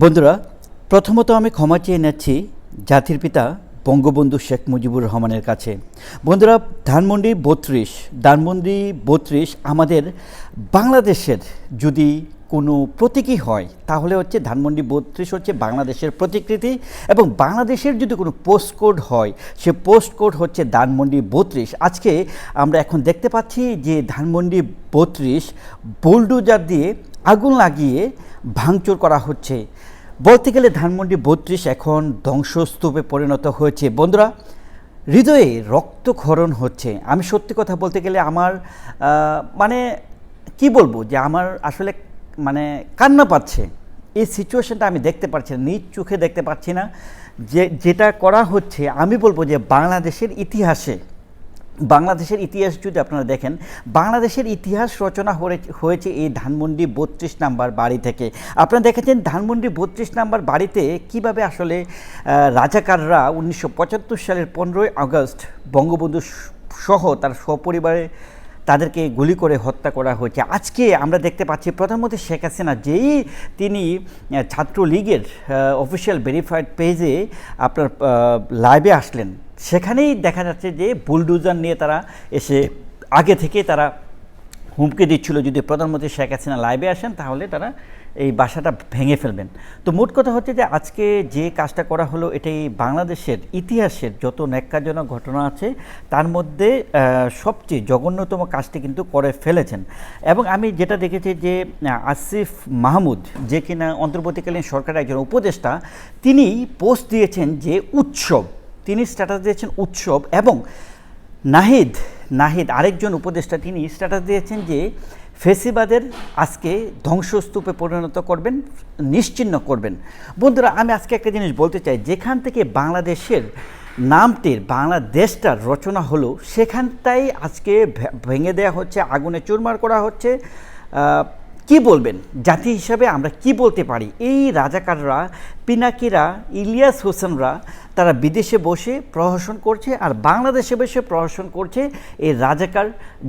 বন্ধুরা, প্রথমত আমি ক্ষমা চেয়ে নিচ্ছি জাতির পিতা বঙ্গবন্ধু শেখ মুজিবুর রহমানের কাছে। বন্ধুরা, ধানমন্ডি বত্রিশ ধানমন্ডি বত্রিশ আমাদের বাংলাদেশের যদি কোনো প্রতীকী হয়, তাহলে হচ্ছে ধানমন্ডি বত্রিশ হচ্ছে বাংলাদেশের প্রতিকৃতি এবং বাংলাদেশের যদি কোনো পোস্ট কোড হয়, সে পোস্ট কোড হচ্ছে ধানমন্ডি বত্রিশ। আজকে আমরা এখন দেখতে পাচ্ছি যে ধানমন্ডি বত্রিশ বোলডোজার দিয়ে আগুন লাগিয়ে ভাঙচুর করা হচ্ছে। বলতে গেলে ধানমন্ডি বত্রিশ এখন ধ্বংসস্তূপে পরিণত হয়েছে। বন্ধুরা, হৃদয়ে রক্তক্ষরণ হচ্ছে। আমি সত্যি কথা বলতে গেলে আমার মানে কি বলব যে আমার আসলে মানে কান্না পাচ্ছে। এই সিচুয়েশনটা আমি দেখতে পাচ্ছি না, নিজ চোখে দেখতে পাচ্ছি না। যে, যেটা করা হচ্ছে, আমি বলব যে বাংলাদেশের ইতিহাসে বাংলাদেশের ইতিহাস যদি আপনারা দেখেন, বাংলাদেশের ইতিহাস রচনা হয়ে- হয়েছে এই ধানমন্ডি বত্রিশ নাম্বার বাড়ি থেকে। আপনারা দেখেছেন ধানমন্ডি বত্রিশ নাম্বার বাড়িতে কীভাবে আসলে রাজাকাররা উনিশশো পঁচাত্তর সালের পনেরোই আগস্ট বঙ্গবন্ধু সহ তার সপরিবারে তাদেরকে গুলি করে হত্যা করা হয়েছে। আজকে আমরা দেখতে পাচ্ছি প্রধানমন্ত্রী শেখ হাসিনা যেই তিনি ছাত্রলীগের অফিসিয়াল ভেরিফাইড পেজে আপনার লাইভে আসলেন। সেখানেই দেখা যাচ্ছে যে বুলডুজার নিয়ে তারা এসে আগে থেকে তারা হুমকি দিচ্ছিল, যদি প্রধানমন্ত্রী শেখ হাসিনা লাইভে আসেন, তাহলে তারা এই বাসাটা ভেঙে ফেলবেন। তো মোট কথা হচ্ছে যে আজকে যে কাজটা করা হলো, এটাই বাংলাদেশের ইতিহাসের যত ন্যাক্কাজনক ঘটনা আছে, তার মধ্যে সবচেয়ে জঘন্যতম কাজটি কিন্তু করে ফেলেছেন। এবং আমি যেটা দেখেছি যে আসিফ মাহমুদ, যে কিনা অন্তর্বর্তীকালীন সরকারের একজন উপদেষ্টা তিনি পোস্ট দিয়েছেন যে উৎসব তিনি স্ট্যাটাস দিয়েছেন উৎসব এবং নাহিদ নাহিদ আরেকজন উপদেষ্টা, তিনি স্ট্যাটাস দিয়েছেন যে ফেসিবাদের আজকে ধ্বংসস্তূপে পরিণত করবেন নিশ্চিহ্ন করবেন। বন্ধুরা, আমি আজকে একটা জিনিস বলতে চাই, যেখান থেকে বাংলাদেশের নামটির, বাংলাদেশটার রচনা হলো, সেখানটাই আজকে ভেঙে দেওয়া হচ্ছে, আগুনে চুরমার করা হচ্ছে। কি বলবেন? জাতি হিসাবে আমরা কি বলতে পারি? এই রাজাকাররা পিনাকিরা, ইলিয়াস হোসেনরা তারা বিদেশে বসে প্রহসন করছে আর বাংলাদেশে বসে প্রহসন করছে এই রাজাকার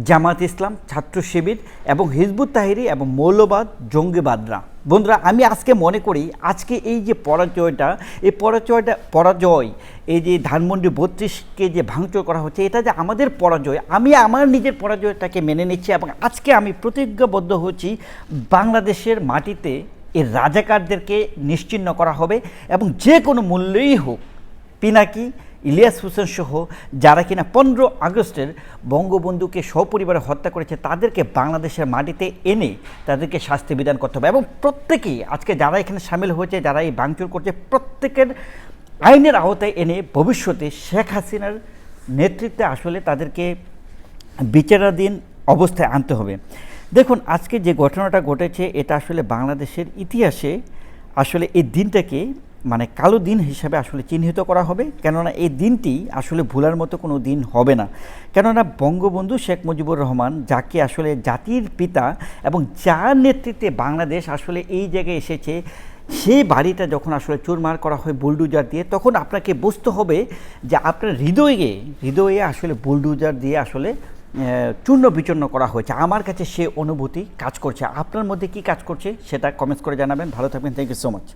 জামাত ইসলাম, ছাত্র শিবির এবং হিজবুত তাহিরি এবং মৌলবাদ জঙ্গিবাদরা। বন্ধুরা, আমি আজকে মনে করি আজকে এই যে পরাজয়টা, এই পরাজয়টা, পরাজয়, এই যে ধানমন্ডি বত্রিশকে যে ভাঙচুর করা হচ্ছে, এটা যে আমাদের পরাজয়, আমি আমার নিজের পরাজয়টাকে মেনে নিচ্ছি এবং আজকে আমি প্রতিজ্ঞাবদ্ধ হচ্ছি বাংলাদেশের মাটিতে এই রাজাকারদেরকে নিশ্চিহ্ন করা হবে এবং যে কোনো মূল্যেই হোক, পিনাকি, ইলিয়াস হোসেন সহ যারা কিনা পনেরো আগস্টের বঙ্গবন্ধুকে সপরিবারে হত্যা করেছে, তাদেরকে বাংলাদেশের মাটিতে এনে তাদেরকে শাস্তি বিধান করতে হবে। এবং প্রত্যেকেই আজকে যারা এখানে সামিল হয়েছে, যারা এই ভাঙচুর করছে, প্রত্যেকের আইনের আওতায় এনে ভবিষ্যতে শেখ হাসিনার নেতৃত্বে আসলে তাদেরকে বিচারাধীন অবস্থায় আনতে হবে। দেখুন, আজকে যে ঘটনাটা ঘটেছে, এটা আসলে বাংলাদেশের ইতিহাসে আসলে এই দিনটাকে মানে কালো দিন হিসাবে আসলে চিহ্নিত করা হবে। কেননা এই দিনটি আসলে ভুলার মতো কোনো দিন হবে না। কেননা বঙ্গবন্ধু শেখ মুজিবুর রহমান যাকে আসলে জাতির পিতা এবং যার নেতৃত্বে বাংলাদেশ আসলে এই জায়গায় এসেছে সেই বাড়িটা যখন আসলে চুরমার করা হয় বুলডুজার দিয়ে, তখন আপনাকে বুঝতে হবে যে আপনার হৃদয়ে হৃদয়ে আসলে বুলডুজার দিয়ে আসলে চূর্ণ বিচূর্ণ করা হয়েছে। আমার কাছে সে অনুভূতি কাজ করছে। আপনার মধ্যে কি কাজ করছে সেটা কমেন্টস করে জানাবেন। ভালো থাকবেন। Thank you so much